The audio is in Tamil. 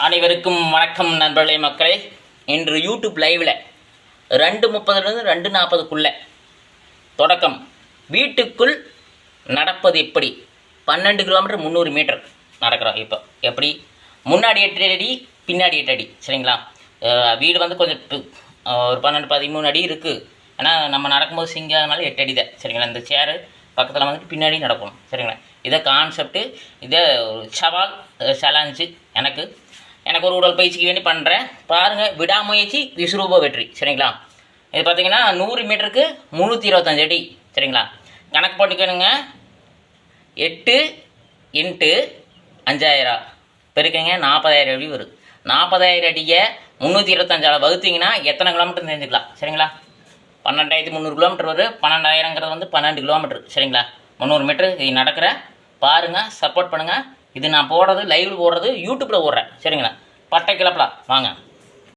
அனைவருக்கும் வணக்கம் நண்பர்களே மக்களே. இன்று யூடியூப் லைவில் ரெண்டு முப்பதுலேருந்து ரெண்டு நாற்பதுக்குள்ளே தொடக்கம். வீட்டுக்குள் நடப்பது எப்படி? பன்னெண்டு கிலோமீட்டர் முந்நூறு மீட்டர் நடக்கிறோம் இப்போ. எப்படி? முன்னாடி எட்டு அடி பின்னாடி எட்டு அடி சரிங்களா? வீடு வந்து கொஞ்சம் ஒரு பன்னெண்டு பதிமூணு அடி இருக்குது ஆனால் நம்ம நடக்கும்போது சிங்காதனால எட்டு அடி தான் சரிங்களா? இந்த சேரு பக்கத்தில் வந்துட்டு பின்னாடி நடக்கணும் சரிங்களா? இதை கான்செப்ட்டு இதை சவால் சேலஞ்சு எனக்கு எனக்கு ஒரு உடல் பயிற்சிக்கு வேண்டி பண்ணுறேன் பாருங்கள் விடாமுயற்சி விஸ்வரூப வெற்றி. சரிங்களா? இது பார்த்தீங்கன்னா நூறு மீட்டருக்கு முந்நூற்றி இருபத்தஞ்சு அடி. சரிங்களா? கணக்கு பண்ணிக்கணுங்க. எட்டு இன்ட்டு அஞ்சாயிரம். பெருக்குங்க நாற்பதாயிரம் அடி வரும். நாற்பதாயிரம் அடியை முந்நூற்றி இருபத்தஞ்சால வகுத்தீங்கன்னா எத்தனை கிலோமீட்டர் தெரிஞ்சுக்கலாம். சரிங்களா? பன்னெண்டாயிரத்தி முந்நூறு கிலோமீட்டர் வரும் பன்னெண்டாயிரங்கிறது வந்து பன்னெண்டு கிலோமீட்டர். சரிங்களா? முந்நூறு மீட்டர் இது நடக்கிற. பாருங்கள் சப்போர்ட் பண்ணுங்கள் இது நான் போடுறது லைவில் போடுறது யூடியூப்பில் போடுறேன். சரிங்களா? பட்டை கிளப்பலாம். வாங்க.